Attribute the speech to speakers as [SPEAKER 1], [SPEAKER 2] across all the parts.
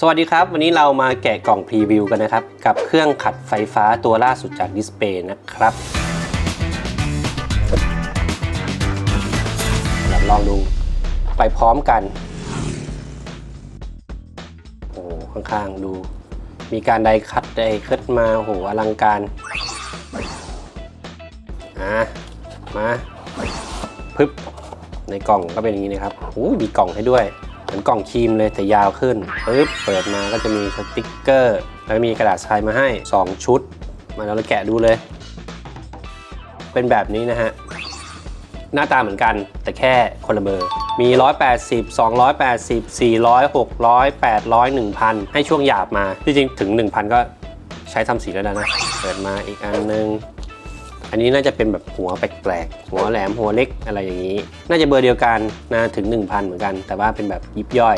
[SPEAKER 1] สวัสดีครับ วันนี้เรามาแกะกล่องพรีวิวกันนะครับ กับเครื่องขัดไฟฟ้าตัวล่าสุดจากดิสเพย์นะครับเราลองดูไปพร้อมกัน โอ้ข้างๆดู มีการไดคัดไดคิดมาโอ้โหอลังการอะมา พึบในกล่องก็เป็นอย่างนี้นะครับโอ้มีกล่องให้ด้วย เหมือนกล่องครีมเลยแต่ยาวขึ้นปึ๊บเปิดมาก็จะมีสติกเกอร์ แล้วมีกระดาษทรายมาให้ 2 ชุด มาแล้วเราแกะดูเลย เป็นแบบนี้นะฮะ หน้าตาเหมือนกันแต่แค่คนละเบอร์ มี 180 280 400 600 800 1,000 ให้ช่วงหยาบมา ที่จริงถึง 1,000 ก็ใช้ทำสีแล้วนะ เปิดมาอีกอันนึง อันนี้น่าจะเป็นแบบหัวแปลกๆ หัวแหลมหัวเล็กอะไรอย่างนี้ น่าจะเบอร์เดียวกันนะถึง 1,000 เหมือนกัน แต่ว่าเป็นแบบยิบย่อย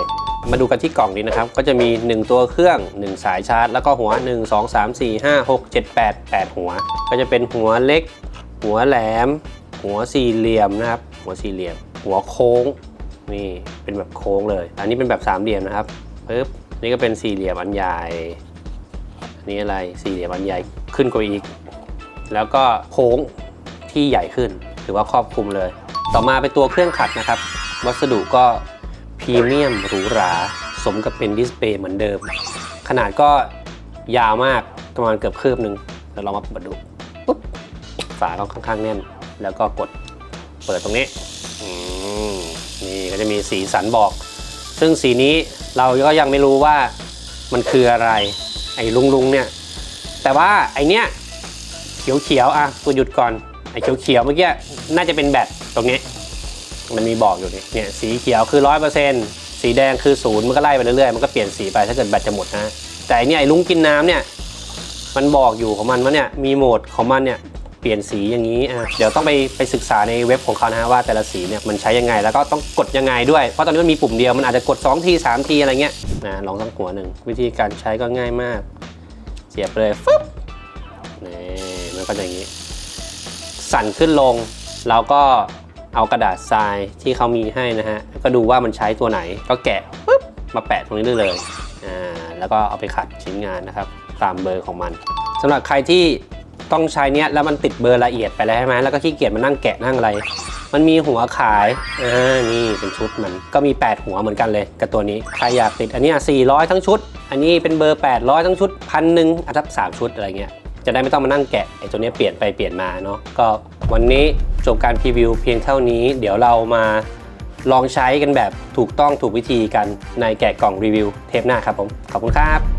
[SPEAKER 1] มาดูกันที่กล่องนี้นะครับ ก็จะมี 1 ตัวเครื่อง 1 สายชาร์จ แล้วก็หัว 1 2 3 4 5 6 7 8 8 หัว ก็จะเป็นหัวเล็ก หัวแหลม หัวสี่เหลี่ยมนะครับ หัวสี่เหลี่ยม หัวโค้ง นี่เป็นแบบโค้งเลย อันนี้เป็นแบบสามเหลี่ยมนะครับปึ๊บ นี่ก็เป็นสี่เหลี่ยมอันใหญ่ อันนี้อะไร สี่เหลี่ยมอันใหญ่ขึ้นกว่าอีก แล้วก็โค้งที่ใหญ่ขึ้น ถือว่าครอบคลุมเลย ต่อมาเป็นตัวเครื่องขัดนะครับ วัสดุก็พรีเมียมหรูหรา สมกับเป็นดิสเพย์เหมือนเดิม ขนาดก็ยาวมากประมาณเกือบคืบหนึ่งเดี๋ยวเรามาเปิดดูปุ๊บฝาต้องค่อนข้างแน่น แล้วก็กดเปิดตรงนี้นี่ก็จะมีสีสันบอก ซึ่งสีนี้เราก็ยังไม่รู้ว่ามันคืออะไร ไอ้ลุงลุงๆเนี่ย แต่ว่าไอเนี้ย เขียวเขียวๆอะกูหยุดก่อนไอ้เขียวเขียวๆเมื่อกี้น่าจะเป็นแบตตรงนี้ มันมีบอกอยู่นี่เนี่ยสีเขียวคือร้อยเปอร์เซ็นต์สีแดงคือศูนย์มันก็ไล่ไปเรื่อยๆมันก็เปลี่ยนสีไปถ้าเกิดแบตจะหมดนะแต่อันนี้ไอ้ลุงกินน้ำเนี่ยมันบอกอยู่ของมันว่าเนี่ยมีโหมดของมันเนี่ยเปลี่ยนสีอย่างนี้อะเดี๋ยวต้องไปไปศึกษาในเว็บของเขานะฮะว่าแต่ละสีเนี่ยมันใช้ยังไงแล้วก็ต้องกดยังไงด้วย เพราะตอนนี้มันมีปุ่มเดียวมันอาจจะกด2ที3ทีอะไรเงี้ยนะลองสักหัวหนึ่งวิธีการใช้ก็ง่ายมาก เสียบเลยฟึ๊บ นี่มันก็จะอย่างนี้ สั่นขึ้นลง เราก็เอากระดาษทรายที่เขามีให้นะฮะ ก็ดูว่ามันใช้ตัวไหน ก็แกะปุ๊บมาแปะตรงนี้ได้เลยอ่าแล้วก็เอาไปขัดชิ้นงานนะครับ ตามเบอร์ของมันสำหรับใครที่ต้องใช้เนี้ยแล้วมันติดเบอร์ละเอียดไปแล้วใช่ไหมแล้วก็ขี้เกียจมานั่งแกะนั่งอะไร มันมีหัวขายอ่านี่เป็นชุดมันก็มี 8 หัวเหมือนกันเลยกับตัวนี้ใครอยากติดอันนี้400 ทั้งชุด อันนี้เป็นเบอร์ 800 ทั้งชุดพันหนึ่งอัทับสามชุดอะไรเงี้ย จะได้ไม่ต้องมานั่งแกะไอ้ตัวนี้เปลี่ยนไปเปลี่ยนมาเนาะก็วันนี้จบการพรีวิวเพียงเท่านี้ เดี๋ยวเรามาลองใช้กันแบบถูกต้องถูกวิธีกันในแกะกล่องรีวิวเทปหน้าครับผม ขอบคุณครับ